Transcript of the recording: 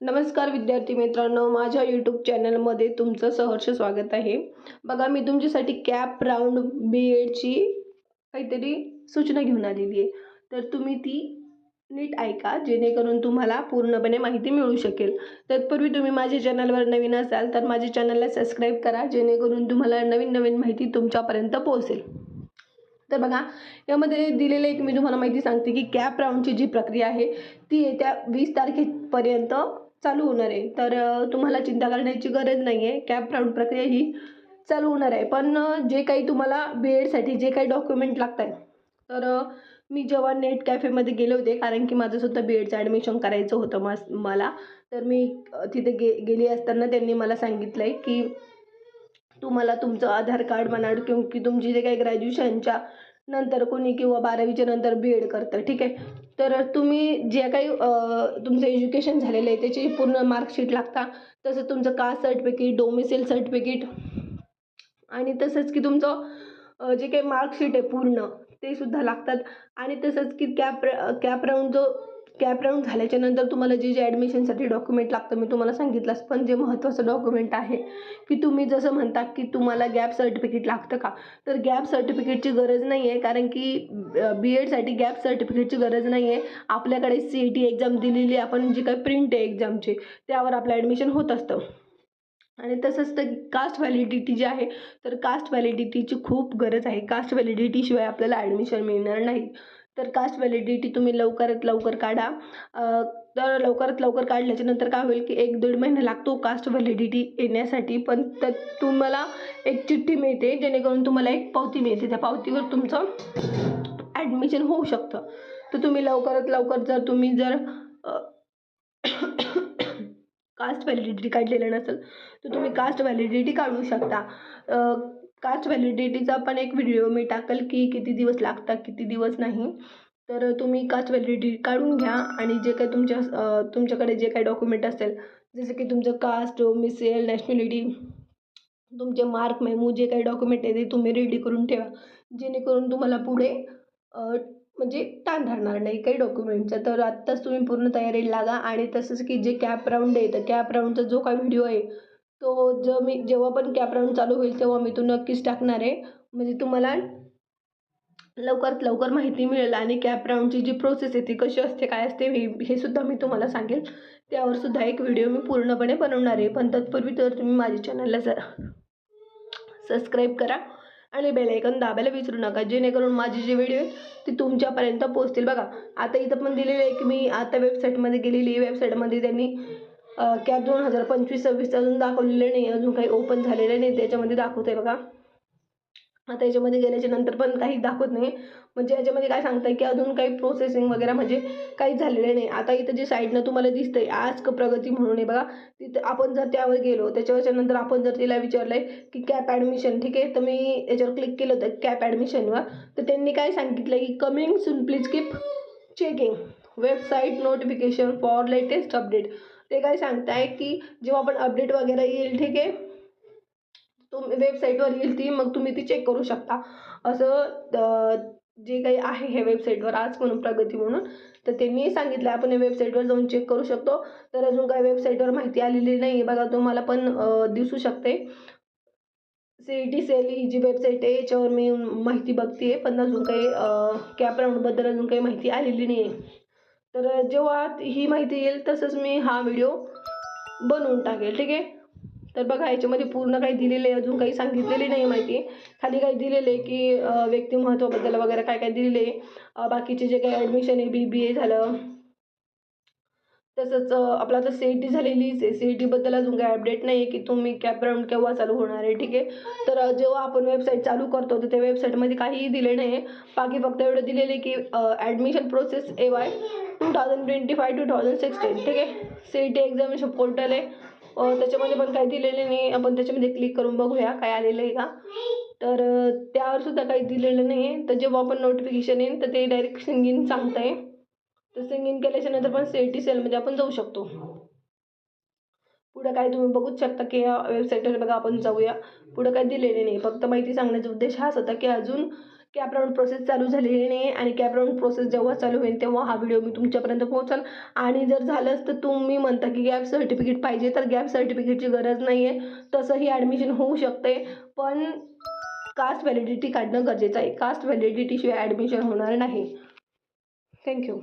नमस्कार विद्यार्थी मित्रांनो माझ्या यूट्यूब चॅनलमध्ये तुमचं सहर्ष स्वागत आहे. बघा मी तुमच्यासाठी कॅप राऊंड बी एडची काहीतरी सूचना घेऊन आलेली आहे. तर तुम्ही ती नीट ऐका जेणेकरून तुम्हाला पूर्णपणे माहिती मिळू शकेल. तत्पूर्वी तुम्ही माझ्या चॅनलवर नवीन असाल तर माझ्या चॅनलला सबस्क्राईब करा जेणेकरून तुम्हाला नवीन नवीन माहिती तुमच्यापर्यंत पोहोचेल. तर बघा यामध्ये दिलेलं एक मी तुम्हाला माहिती सांगते की कॅप राऊंडची जी प्रक्रिया आहे ती येत्या वीस तारखेपर्यंत चालू होणार आहे. तर तुम्हाला चिंता करण्याची गरज नाही आहे कॅब राऊंड प्रक्रिया ही चालू होणार आहे. पण जे काही तुम्हाला बी एडसाठी जे काही डॉक्युमेंट लागत आहे तर मी जेव्हा नेट कॅफेमध्ये गेले होते कारण की माझं सुद्धा बी एडचं ॲडमिशन करायचं होतं मस मला तर मी तिथे गे गेली असताना त्यांनी मला सांगितलं आहे की तुम्हाला तुमचं आधार कार्ड म्हणा किंवा की तुमची जे काही ग्रॅज्युएशनच्या नंतर कोणी किंवा बारावीच्या नंतर बी एड करतं ठीक आहे? तर तुम्ही जे काही तुमचं एज्युकेशन झालेलं आहे त्याची पूर्ण मार्कशीट लागता. तसं तुमचं कास्ट सर्टिफिकेट डोमिसेल सर्टिफिकेट आणि तसंच की तुमचं जे काही मार्कशीट आहे पूर्ण ते सुद्धा लागतात. आणि तसंच की कॅप कॅप राऊंड जो कॅप राऊंड झाल्याच्यानंतर तुम्हाला जे जे ॲडमिशनसाठी डॉक्युमेंट लागतं मी तुम्हाला सांगितलंच पण जे महत्त्वाचं डॉक्युमेंट आहे की तुम्ही जसं म्हणता की तुम्हाला गॅप सर्टिफिकेट लागतं का? तर गॅप सर्टिफिकेटची गरज नाही आहे कारण की बी एडसाठी गॅप सर्टिफिकेटची गरज नाही आहे आपल्याकडे सी ई टी एक्झाम दिलेली आपण जी काही प्रिंट आहे एक्झामची त्यावर आपलं ॲडमिशन होत असतं. आणि तसंच तर कास्ट व्हॅलिडिटी जी आहे तर कास्ट व्हॅलिडिटीची खूप गरज आहे. कास्ट व्हॅलिडिटीशिवाय आपल्याला ॲडमिशन मिळणार नाही. तर कास्ट व्हॅलिडिटी तुम्ही लवकरात लवकर काढा. तर लवकरात लवकर काढल्याच्या नंतर काय होईल की एक दीड महिना लागतो कास्ट व्हॅलिडिटी येण्यासाठी. पण त्यात तुम्हाला एक चिठ्ठी मिळते जेणेकरून तुम्हाला एक पावती मिळते. त्या पावतीवर तुमचं ॲडमिशन होऊ शकतं. तर तुम्ही लवकरात लवकर जर तुम्ही जर कास्ट व्हॅलिडिटी काढलेलं नसेल तर तुम्ही कास्ट व्हॅलिडिटी काढू शकता. काच व्हॅलिडिटीचा पण एक व्हिडिओ मी टाकल की किती दिवस लागतात किती दिवस नाही. तर तुम्ही काच व्हॅलिडिटी काढून घ्या आणि जे काही तुमच्या तुमच्याकडे जे काही डॉक्युमेंट असेल जसं की तुमचं कास्ट मिसेल नॅशनॅलिटी तुमचे मार्क मेमू जे काही डॉक्युमेंट आहे ते तुम्ही रेडी करून ठेवा. जेणेकरून तुम्हाला पुढे म्हणजे ताण राहणार नाही काही डॉक्युमेंटचा तर आत्ताच तुम्ही पूर्ण तयारीला लागा आणि तसंच की जे कॅप राऊंड आहे तर कॅप राऊंडचा जो काही व्हिडिओ आहे तो ज मी जेव्हा पण कॅप राऊंड चालू होईल तेव्हा मी तो नक्कीच टाकणार आहे. म्हणजे तुम्हाला लवकरात लवकर माहिती मिळेल आणि कॅप राऊंडची जी प्रोसेस आहे ती कशी असते काय असते हे हे सुद्धा मी तुम्हाला सांगेल. त्यावर सुद्धा एक व्हिडिओ मी पूर्णपणे बनवणार आहे. पण तत्पूर्वी तर तुम्ही माझ्या चॅनलला स सबस्क्राईब करा आणि बेलायकन दाबायला विसरू नका. जेणेकरून माझे जे व्हिडिओ आहे ते तुमच्यापर्यंत पोहोचतील. बघा आता इथं पण दिलेलं आहे की मी आता वेबसाईटमध्ये गेलेली आहे. वेबसाईटमध्ये त्यांनी कॅप दोन हजार पंचवीस सव्वीस अजून दाखवलेलं नाही. अजून काही ओपन झालेलं नाही. त्याच्यामध्ये दाखवत आहे बघा. आता याच्यामध्ये गेल्याच्यानंतर पण काही दाखवत नाही. म्हणजे याच्यामध्ये काय सांगताय की अजून काही प्रोसेसिंग वगैरे म्हणजे काहीच झालेलं नाही. आता इथं जे साईडनं तुम्हाला दिसतंय आज क प्रगती म्हणून आहे बघा. तिथं आपण जर त्यावर गेलो त्याच्यावरच्या नंतर आपण जर तिला विचारलं आहे की कॅप ॲडमिशन ठीक आहे? तर मी याच्यावर क्लिक केलं होतं कॅप ॲडमिशनवर तर त्यांनी काय सांगितलं की coming soon please keep checking website notification for latest update ते काय सांगताय की जेव्हा आपण अपडेट वगैरे येईल ठीक आहे? तुम्ही वेबसाईटवर येईल ती मग तुम्ही ती चेक करू शकता. असं जे काही आहे हे वेबसाईटवर आज म्हणून प्रगती म्हणून. तर त्यांनी सांगितलं आपण या वेबसाईटवर जाऊन चेक करू शकतो. तर अजून काही वेबसाईटवर माहिती आलेली नाही आहे बघा तुम्हाला पण दिसू शकते. सी ई टी सेल ही जी वेबसाईट आहे याच्यावर मी माहिती बघते आहे पण अजून काही कॅप राऊंडबद्दल अजून काही माहिती आलेली नाही आहे तर जेव्हा ही माहिती येईल तसंच मी हा व्हिडिओ बनवून टाकेल ठीक आहे? तर बघा याच्यामध्ये पूर्ण काही दिलेलं आहे अजून काही सांगितलेली नाही माहिती. खाली काही दिलेलं आहे की अ, व्यक्तिमत्वाबद्दल वगैरे काय काय दिलेले आहे. बाकीचे जे काही ॲडमिशन आहे बी बी ए झालं तसंच आपलं आता सी ई टी झालेलीच आहे. सी ई टीबद्दल अजून काही अपडेट नाही आहे की तुम्ही कॅप राऊंड केव्हा चालू होणार आहे ठीक आहे? तर जेव्हा आपण वेबसाईट चालू करतो तर त्या वेबसाईटमध्ये काहीही दिले नाही आहे बाकी फक्त एवढं दिलेलं आहे की admission process A Y two thousand twenty five two thousand sixteen ठीक आहे? C E T examination portal आहे. त्याच्यामध्ये पण काही दिलेले नाही आपण त्याच्यामध्ये क्लिक करून बघूया काय आलेलं आहे का. तर त्यावर सुद्धा काही दिलेलं नाही आहे तर जेव्हा आपण नोटिफिकेशन येईन तर ते डायरेक्ट सिंगिंग सांगतं आहे तर सिंगिंग केल्याच्यानंतर पण सेटी टी सेलमध्ये आपण जाऊ शकतो. पुढं काय तुम्ही बघूच शकता की या वेबसाईटवर बघा आपण जाऊया. पुढं काय दिलेले नाही. फक्त माहिती सांगण्याचा उद्देश हाच होता की अजून कॅपराऊंड प्रोसेस चालू झालेली नाही आणि कॅपराऊंड प्रोसेस जेव्हा चालू होईल तेव्हा हा व्हिडिओ मी तुमच्यापर्यंत पोहोचाल. आणि जर झालंच तर तुम्ही म्हणता की गॅप सर्टिफिकेट पाहिजे तर गॅप सर्टिफिकेटची गरज नाही आहे तसंही ॲडमिशन होऊ शकते. पण कास्ट व्हॅलिडिटी काढणं गरजेचं आहे. कास्ट व्हॅलिडिटीशिवाय ॲडमिशन होणार नाही. थँक्यू